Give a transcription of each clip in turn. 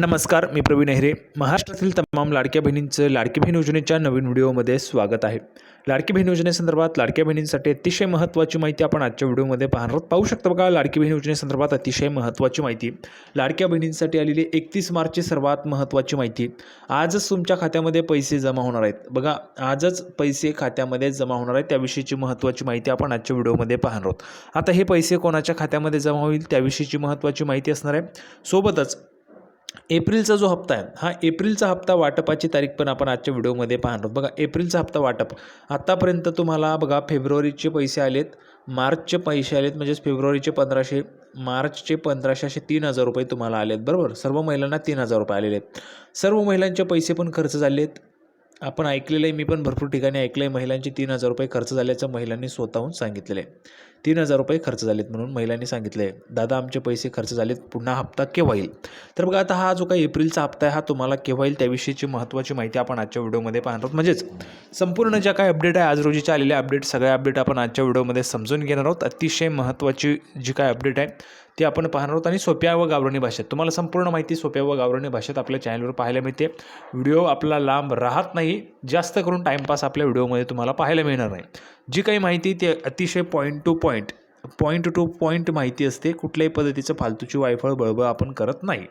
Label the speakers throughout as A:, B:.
A: नमस्कार मी प्रवीण अहिरे महाराष्ट्रातील तमाम लाडक्या बहिणींचं लाडकी बहीण योजनेच्या नवीन व्हिडिओमध्ये स्वागत आहे. लाडकी बहीण योजनेसंदर्भात लाडक्या बहिणींसाठी अतिशय महत्त्वाची माहिती आपण आजच्या व्हिडिओमध्ये पाहणार आहोत. पाहू शकता बघा लाडकी बहीण योजनेसंदर्भात अतिशय महत्त्वाची माहिती. लाडक्या बहिणींसाठी आलेली एकतीस मार्चची सर्वात महत्त्वाची माहिती. आजच तुमच्या खात्यामध्ये पैसे जमा होणार आहेत. बघा आजच पैसे खात्यामध्ये जमा होणार आहेत त्याविषयीची महत्त्वाची माहिती आपण आजच्या व्हिडिओमध्ये पाहणार आहोत. आता हे पैसे कोणाच्या खात्यामध्ये जमा होईल त्याविषयीची महत्त्वाची माहिती असणार आहे. सोबतच एप्रिलचा जो हप्ता आहे हा एप्रिलचा हप्ता वाटपाची तारीख पण आपण आजच्या व्हिडिओमध्ये पाहणार आहोत. बघा एप्रिलचा हप्ता वाटप. आत्तापर्यंत तुम्हाला बघा फेब्रुवारीचे पैसे आलेत मार्चचे पैसे आलेत म्हणजेच फेब्रुवारीचे पंधराशे मार्चचे पंधराशे असे तीन हजार रुपये तुम्हाला आलेत बरोबर? सर्व महिलांना तीन हजार रुपये आलेले आहेत. सर्व महिलांचे पैसे पण खर्च झाले आहेत. आपण ऐकलेलं आहे मी पण भरपूर ठिकाणी ऐकलं आहे महिलांचे तीन हजार रुपये खर्च झाल्याचं महिलांनी स्वतःहून सांगितलेलं आहे तीन हजार रुपये खर्च झालेत म्हणून महिलांनी सांगितलं आहे दादा आमचे पैसे खर्च झालेत पुन्हा हप्ता केव्हा येईल? तर बघा आता हा जो काही एप्रिलचा हप्ता आहे हा तुम्हाला केव्हा येईल त्याविषयीची महत्त्वाची माहिती आपण आजच्या व्हिडिओमध्ये पाहणार आहोत. म्हणजेच संपूर्ण ज्या काही अपडेट आहे आज रोजीच्या आलेल्या अपडेट सगळ्या अपडेट आपण आजच्या व्हिडिओमध्ये समजून घेणार आहोत. अतिशय महत्त्वाची जी काय अपडेट आहे ती आपण पाहणार आहोत आणि सोप्या व गावरणी भाषेत. तुम्हाला संपूर्ण माहिती सोप्या व गावरणी भाषेत आपल्या चॅनलवर पाहायला मिळते. व्हिडिओ आपला लांब राहत नाही. जास्त करून टाईमपास आपल्या व्हिडिओमध्ये तुम्हाला पाहायला मिळणार नाही. जी काही माहिती ती अतिशय point to point point to point माहिती असते कुठल्याही पद्धतीचं फालतूची वायफळ बळबळ आपण करत नाही.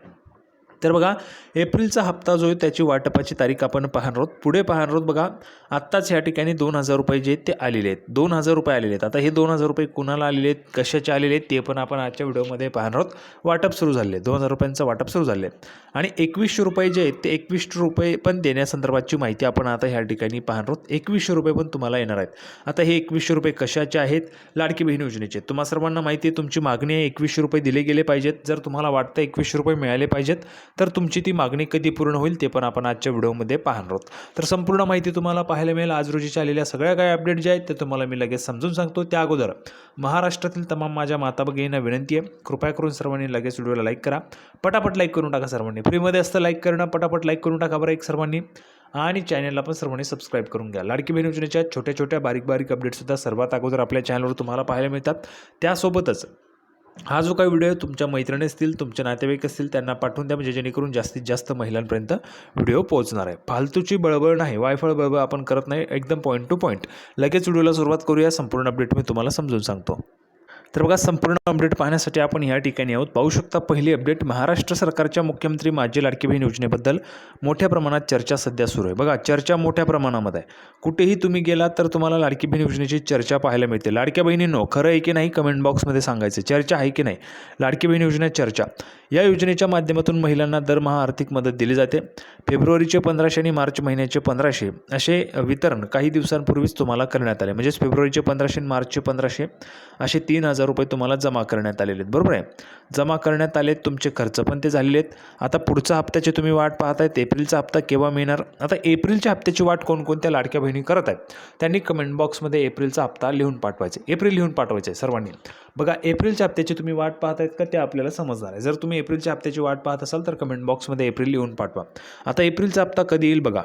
A: तर बघा एप्रिलचा हप्ता जो आहे त्याची वाटपाची तारीख आपण पाहणार आहोत. पुढे पाहणार आहोत बघा आत्ताच या ठिकाणी दोन हजार रुपये जे आहेत ते आलेले आहेत. दोन हजार रुपये आलेले आहेत. आता हे दोन हजार रुपये कुणाला आलेले आहेत कशाचे आलेले आहेत ते पण आपण आजच्या व्हिडिओमध्ये पाहणार आहोत. वाटप सुरू झाले दोन हजार रुपयांचं वाटप सुरू झाले आहे आणि एकवीसशे रुपये जे आहेत ते एकवीसशे रुपये पण देण्यासंदर्भातची माहिती आपण आता ह्या ठिकाणी पाहणार आहोत. एकवीसशे रुपये पण तुम्हाला येणार आहेत. आता हे एकवीसशे रुपये कशाचे आहेत? लाडकी बहीण योजनेचे. तुम्हाला सर्वांना माहिती आहे तुमची मागणी आहे एकवीसशे रुपये दिले गेले पाहिजेत. जर तुम्हाला वाटतं एकवीसशे रुपये मिळाले पाहिजेत तर तुमची ती मागणी कधी पूर्ण होईल ते पण आपण आजच्या व्हिडिओमध्ये पाहणार आहोत. तर संपूर्ण माहिती तुम्हाला पाहायला मिळेल. आज रोजीच्या आलेल्या सगळ्या काही अपडेट जे आहेत ते तुम्हाला मी लगेच समजून सांगतो. त्या अगोदर महाराष्ट्रातील तमाम माझ्या माता भगिनींना विनंती आहे कृपया करून सर्वांनी लगेच व्हिडिओला लाईक करा. पटापट लाईक करून टाका सर्वांनी. फ्रीमध्ये असतं लाईक करणं पटापट लाईक करून टाका बरं एक सर्वांनी. आणि चॅनलला पण सर्वांनी सबस्क्राईब करून घ्या. लाडकी बहीण योजनेच्या छोट्या छोट्या बारीक बारीक अपडेटसुद्धा सर्वात अगोदर आपल्या चॅनलवर तुम्हाला पाहायला मिळतात. त्यासोबतच हा जो काही व्हिडिओ तुमच्या मैत्रिणी असतील तुमचे नातेवाईक असतील त्यांना पाठवून द्या म्हणजे जेणेकरून जास्तीत जास्त महिलांपर्यंत व्हिडिओ पोहोचणार आहे. फालतूची बळबळ नाही वायफळ बळबळ आपण करत नाही एकदम पॉईंट टू पॉईंट लगेच व्हिडिओला सुरुवात करूया संपूर्ण अपडेट मी तुम्हाला समजून सांगतो. तर बघा संपूर्ण अपडेट पाहण्यासाठी आपण या ठिकाणी आहोत. पाहू शकता पहिली अपडेट महाराष्ट्र सरकारच्या मुख्यमंत्री माझी लाडकी बहीण योजनेबद्दल मोठ्या प्रमाणात चर्चा सध्या सुरू आहे. बघा चर्चा मोठ्या प्रमाणामध्ये आहे. कुठेही तुम्ही गेलात तर तुम्हाला लाडकी बहीण योजनेची चर्चा पाहायला मिळते. लाडक्या बहिणींनो खरं आहे की नाही? कमेंट बॉक्समध्ये सांगायचं. चर्चा आहे की नाही? लाडकी बहीण योजनेत चर्चा. या योजनेच्या माध्यमातून महिलांना दरमहा आर्थिक मदत दिली जाते. फेब्रुवारीचे पंधराशे आणि मार्च महिन्याचे पंधराशे असे वितरण काही दिवसांपूर्वीच तुम्हाला करण्यात आले. म्हणजेच फेब्रुवारीचे पंधराशे आणि मार्चचे पंधराशे असे तीन हजार हजार रुपये तुम्हाला जमा करण्यात आलेले आहेत. बरोबर आहे? जमा करण्यात आलेत तुमचे खर्च पण ते झालेले आहेत. आता पुढच्या हप्त्याची तुम्ही वाट पाहत एप्रिलचा हप्ता केव्हा मिळणार? आता एप्रिलच्या हप्त्याची वाट कोणकोणत्या लाडक्या बहिणी करत आहेत? त्यांनी कमेंट बॉक्समध्ये एप्रिलचा हप्ता लिहून पाठवायचे. एप्रिल लिहून पाठवायचे आहे सर्वांनी. बघा एप्रिलच्या हप्त्याची तुम्ही वाट पाहत आहेत का? ते आपल्याला समजणार आहे. जर तुम्ही एप्रिलच्या हप्त्याची वाट पाहत असाल तर कमेंट बॉक्समध्ये एप्रिल लिहून पाठवा. आता एप्रिलचा हप्ता कधी येईल बघा?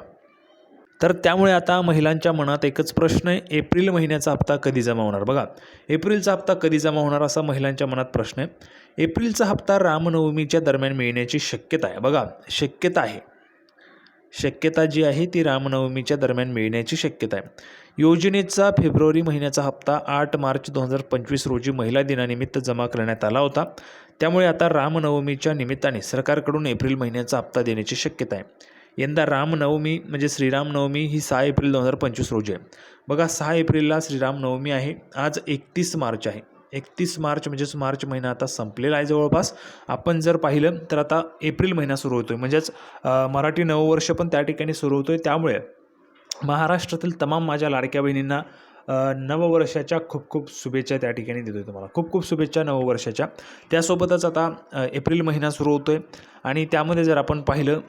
A: तर त्यामुळे आता महिलांच्या मनात एकच प्रश्न आहे एप्रिल महिन्याचा हप्ता कधी जमा होणार? बघा एप्रिलचा हप्ता कधी जमा होणार असा महिलांच्या मनात प्रश्न आहे. एप्रिलचा हप्ता रामनवमीच्या दरम्यान मिळण्याची शक्यता आहे. बघा शक्यता आहे. शक्यता जी आहे ती रामनवमीच्या दरम्यान मिळण्याची शक्यता आहे. योजनेचा फेब्रुवारी महिन्याचा हप्ता आठ मार्च दोन हजार पंचवीस रोजी महिला दिनानिमित्त जमा करण्यात आला होता. त्यामुळे आता रामनवमीच्या निमित्ताने सरकारकडून एप्रिल महिन्याचा हप्ता देण्याची शक्यता आहे. यंदा रामनवमी म्हणजे श्रीरामनवमी ही सहा एप्रिल दोन हजार पंचवीस रोजी आहे. बघा सहा एप्रिलला श्रीरामनवमी आहे. आज एकतीस मार्च आहे. एकतीस मार्च म्हणजेच मार्च महिना आता संपलेला आहे जवळपास. आपण जर पाहिलं तर आता एप्रिल महिना सुरू होतो आहे म्हणजेच मराठी नववर्ष पण त्या ठिकाणी सुरू होतो आहे त्यामुळे महाराष्ट्रातील तमाम माझ्या लाडक्या बहिणींना नववर्षाच्या खूप खूप शुभेच्छा त्या ठिकाणी देतो आहे तुम्हाला. खूप खूप शुभेच्छा नववर्षाच्या. त्यासोबतच आता एप्रिल महिना सुरू होतो आहे आणि त्यामध्ये जर आपण पाहिलं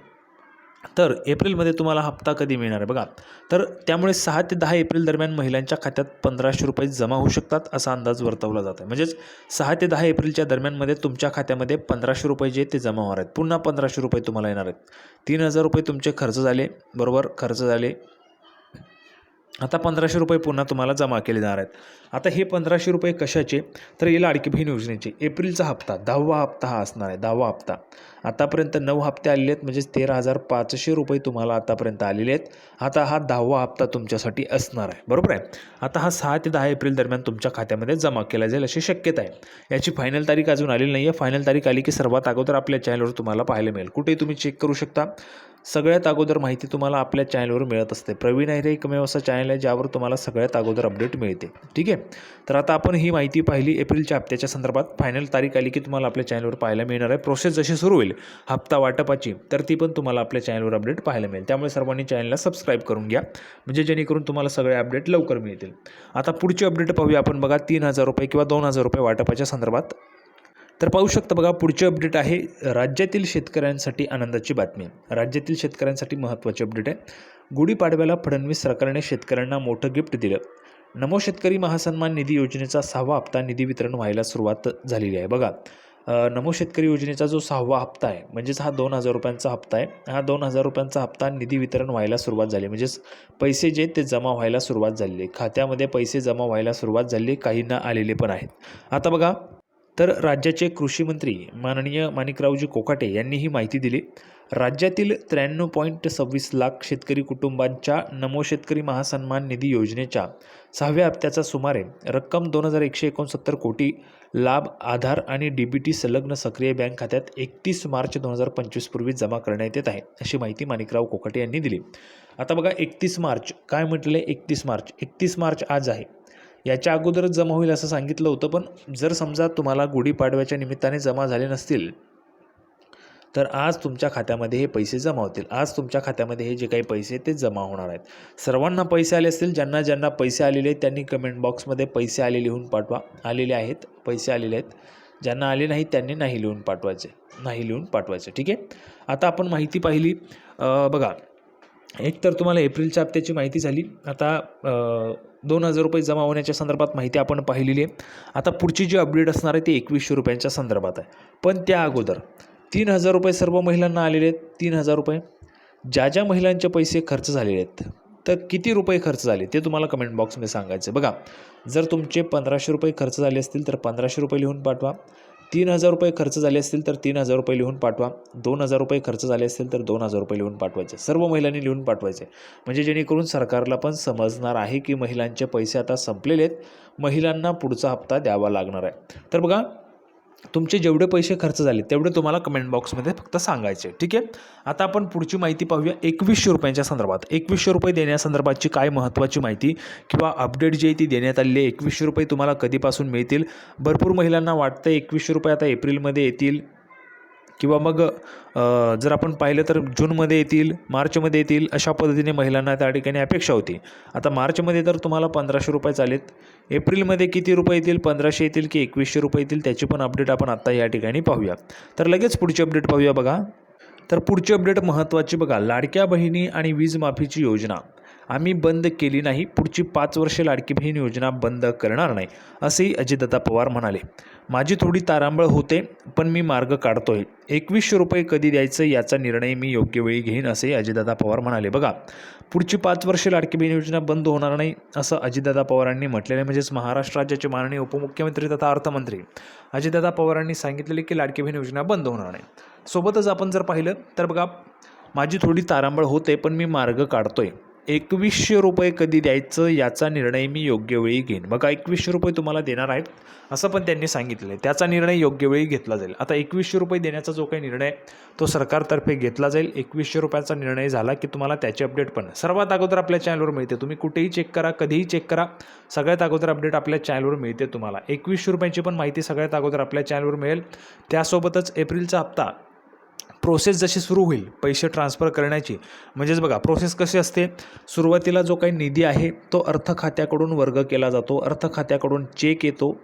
A: तर एप्रिलमध्ये तुम्हाला हप्ता कधी मिळणार आहे? बघा तर त्यामुळे सहा ते दहा एप्रिल दरम्यान महिलांच्या खात्यात पंधराशे रुपये जमा होऊ शकतात असा अंदाज वर्तवला जात आहे. म्हणजेच सहा ते दहा एप्रिलच्या दरम्यानमध्ये तुमच्या खात्यामध्ये पंधराशे रुपये जे ते जमा होणार आहेत. पुन्हा पंधराशे रुपये तुम्हाला येणार आहेत. तीन हजार रुपये तुमचे खर्च झाले बरोबर? खर्च झाले. आता पंधराशे रुपये पुन्हा तुम्हाला जमा केले जाणार आहेत. आता हे पंधराशे रुपये कशाचे? तर हे लाडकी बहीण योजनेचे. एप्रिलचा हप्ता दहावा हप्ता हा असणार आहे दहावा हप्ता. आतापर्यंत नऊ हप्ते आलेले आहेत म्हणजेच तेरा हजार पाचशे रुपये तुम्हाला आतापर्यंत आलेले आहेत. आता हा दहावा हप्ता तुमच्यासाठी असणार आहे. बरोबर आहे? आता हा सहा ते दहा एप्रिल दरम्यान तुमच्या खात्यामध्ये जमा केला जाईल अशी शक्यता आहे. याची फायनल तारीख अजून आलेली नाही आहे फायनल तारीख आली की सर्वात अगोदर आपल्या चॅनलवर तुम्हाला पाहायला मिळेल. कुठेही तुम्ही चेक करू शकता. सगळ्यात अगोदर माहिती तुम्हाला आपल्या चॅनलवर मिळत असते. प्रवीण अहिरे एकमेव असं चॅनल आहे ज्यावर तुम्हाला सगळ्यात अगोदर अपडेट मिळते. ठीक आहे? तर आता आपण ही माहिती पाहिली एप्रिलच्या हप्त्याच्या संदर्भात. फायनल तारीख आली की तुम्हाला आपल्या चॅनलवर पाहायला मिळणार आहे. प्रोसेस जशी सुरू होईल हप्ता वाटपाची तर ती पण तुम्हाला आपल्या चॅनलवर अपडेट पाहायला मिळेल. त्यामुळे सर्वांनी चॅनलला सबस्क्राईब करून घ्या. म्हणजे जेणेकरून तुम्हाला सगळे अपडेट लवकर मिळतील. आता पुढची अपडेट पाहूया आपण. बघा तीन हजार रुपये किंवा दोन हजार रुपये वाटपाच्या संदर्भात. तर पाहू शकता बघा पुढची अपडेट आहे. राज्यातील शेतकऱ्यांसाठी आनंदाची बातमी. राज्यातील शेतकऱ्यांसाठी महत्त्वाची अपडेट आहे. गुढीपाडव्याला फडणवीस सरकारने शेतकऱ्यांना मोठं गिफ्ट दिलं. नमो शेतकरी महासन्मान निधी योजनेचा सहावा हप्ता निधी वितरण व्हायला सुरुवात झालेली आहे. बघा नमो शेतकरी योजनेचा जो सहावा हप्ता आहे म्हणजेच हा दोन हजार रुपयांचा हप्ता आहे हा दोन हजार रुपयांचा हप्ता निधी वितरण व्हायला सुरुवात झाली म्हणजेच पैसे जे ते जमा व्हायला सुरुवात झालेली खात्यामध्ये पैसे जमा व्हायला सुरुवात झाली काहींना आलेले पण आहेत. आता बघा तर राज्याचे कृषी मंत्री माननीय माणिकरावजी कोकाटे यांनी ही माहिती दिली. राज्यातील त्र्याण्णव पॉईंट सव्वीस लाख शेतकरी कुटुंबांच्या नमो शेतकरी महासन्मान निधी योजनेच्या सहाव्या हप्त्याचा सुमारे रक्कम दोन हजार एकशे एकोणसत्तर कोटी लाभ आधार आणि डी बी टी संलग्न सक्रिय बँक खात्यात एकतीस मार्च दोन हजार पंचवीसपूर्वी जमा करण्यात येत आहे अशी माहिती माणिकराव कोकाटे यांनी दिली. आता बघा एकतीस मार्च. काय म्हटलं आहे एकतीस मार्च? एकतीस मार्च आज आहे. याच्या अगोदरच जमा होईल असं सांगितलं होतं पण जर समजा तुम्हाला गुढीपाडव्याच्या निमित्ताने जमा झाले नसतील तर आज तुमच्या खात्यामध्ये हे पैसे जमा होतील. आज तुमच्या खात्यामध्ये हे जे काही पैसे ते जमा होणार आहेत. सर्वांना पैसे आले असतील ज्यांना ज्यांना पैसे आलेले आहेत त्यांनी कमेंट बॉक्समध्ये पैसे आले लिहून पाठवा. आलेले आहेत पैसे आलेले आहेत. ज्यांना आले नाहीत त्यांनी नाही लिहून पाठवायचे. नाही लिहून पाठवायचे. ठीक आहे? आता आपण माहिती पाहिली. बघा एक तर तुम्हाला एप्रिलच्या हप्त्याची माहिती झाली. आता दोन हजार रुपये जमा होण्याच्या संदर्भात माहिती आपण पाहिलेली आहे. आता पुढची जी अपडेट असणार आहे ती एकवीसशे रुपयांच्या संदर्भात आहे. पण त्या अगोदर तीन हजार रुपये सर्व महिलांना आलेले आहेत. तीन हजार रुपये. ज्या ज्या महिलांचे पैसे खर्च झालेले आहेत तर किती रुपये खर्च झाले ते तुम्हाला कमेंट बॉक्समध्ये सांगायचं बघा जर तुमचे पंधराशे रुपये खर्च झाले असतील तर पंधराशे रुपये लिहून पाठवा. तीन हजार रुपये खर्च झाले असतील तर तीन हजार रुपये लिहून पाठवा. दोन हजार रुपये खर्च झाले असतील तर दोन हजार रुपये लिहून पाठवायचे. सर्व महिलांनी लिहून पाठवायचे. म्हणजे जेणेकरून सरकारला पण समजणार आहे की महिलांचे पैसे आता संपलेले आहेत. महिलांना पुढचा हप्ता द्यावा लागणार आहे. तर बघा तुमचे जेवढे पैसे खर्च झाले तेवढे तुम्हाला कमेंट बॉक्समध्ये फक्त सांगायचे ठीक आहे? आता आपण पुढची माहिती पाहूया. एकवीसशे रुपयांच्या संदर्भात. एकवीसशे रुपये देण्यासंदर्भातची काय महत्त्वाची माहिती किंवा अपडेट जी आहे ती देण्यात आलेली आहे. एकवीसशे रुपये तुम्हाला कधीपासून मिळतील? भरपूर महिलांना वाटतं एकवीसशे रुपये आता एप्रिलमध्ये येतील. किंवा मग जर आपण पाहिलं तर जूनमध्ये येतील मार्चमध्ये येतील अशा पद्धतीने महिलांना त्या ठिकाणी अपेक्षा होती. आता मार्चमध्ये तर तुम्हाला पंधराशे रुपये चालेत. एप्रिलमध्ये किती रुपये येतील? पंधराशे येतील की एकवीसशे रुपये येतील? त्याची पण अपडेट आपण आत्ता या ठिकाणी पाहूया. तर लगेच पुढची अपडेट पाहूया बघा. तर पुढची अपडेट महत्त्वाची बघा. लाडक्या बहिणी आणि वीज माफीची योजना. आम्ही बंद केली नाही पुढची पाच वर्षे लाडकी बहीण योजना बंद करणार नाही असेही अजितदादा पवार म्हणाले. माझी थोडी तारांबळ होते पण मी मार्ग काढतोय. एकवीसशे रुपये कधी द्यायचं याचा निर्णय मी योग्य वेळी घेईन असे अजितदादा पवार म्हणाले. बघा पुढची पाच वर्षे लाडकी बहीण योजना बंद होणार नाही असं अजितदादा पवारांनी म्हटलेलं म्हणजेच महाराष्ट्र राज्याचे माननीय उपमुख्यमंत्री तथा अर्थमंत्री अजितदादा पवारांनी सांगितलेले की लाडकी बहीण योजना बंद होणार नाही. सोबतच आपण जर पाहिलं तर बघा माझी थोडी तारांबळ होते पण मी मार्ग काढतोय. एकवीसशे रुपये कधी द्यायचं याचा निर्णय मी योग्य वेळी घेईन. बघा एकवीसशे रुपये तुम्हाला देणार आहेत असं पण त्यांनी सांगितलं आहे त्याचा निर्णय योग्य वेळी घेतला जाईल. आता एकवीसशे रुपये देण्याचा जो काही निर्णय आहे, तो सरकारतर्फे घेतला जाईल. एकवीसशे रुपयाचा निर्णय झाला की तुम्हाला त्याचे अपडेट पण सर्वात अगोदर आपल्या चॅनलवर मिळते. तुम्ही कुठेही चेक करा कधीही चेक करा सगळ्यात अगोदर अपडेट आपल्या चॅनलवर मिळते तुम्हाला. एकवीसशे रुपयांची पण माहिती सगळ्यात अगोदर आपल्या चॅनलवर मिळेल. त्यासोबतच एप्रिलचा हप्ता प्रोसेस जशी सुरू होईल पैसे ट्रान्सफर करण्याची. म्हणजेच बघा प्रोसेस कशी असते? सुरुवातीला जो काही निधी आहे तो अर्थ खात्याकडून वर्ग केला जातो. अर्थ खात्याकडून चेक येतो.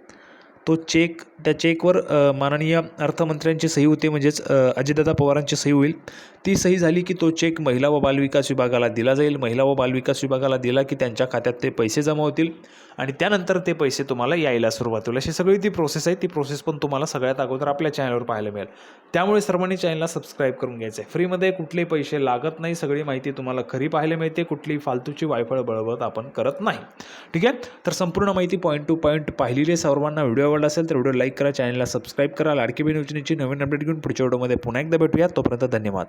A: तो चेक त्या चेकवर माननीय अर्थमंत्र्यांची सही होते. म्हणजेच अजितदादा पवारांची सही होईल. ती सही झाली की तो चेक महिला व बालविकास विभागाला दिला जाईल. महिला व बालविकास विभागाला दिला की त्यांच्या खात्यात ते पैसे जमा होतील. आणि त्यानंतर ते पैसे तुम्हाला यायला सुरुवात होईल. अशी सगळी ती प्रोसेस आहे ती प्रोसेस पण तुम्हाला सगळ्यात अगोदर आपल्या चॅनलवर पाहायला मिळेल. त्यामुळे सर्वांनी चॅनलला सबस्क्राईब करून घ्यायचं आहे फ्रीमध्ये कुठले पैसे लागत नाही सगळी माहिती तुम्हाला खरी पाहायला मिळते कुठलीही फालतूची वायफळ बळबत आपण करत नाही. ठीक आहे? तर संपूर्ण माहिती पॉईंट टू पॉईंट पाहिलेली आहे. सर्वांना व्हिडिओ आवडला असेल तर व्हिडिओ लाईक करा चॅनलला सबस्क्राईब करा. लाडकी बहीण योजनेची नवीन अपडेट घेऊन पुढच्या व्हिडिओमध्ये पुन्हा एकदा भेटूया. तोपर्यंत धन्यवाद.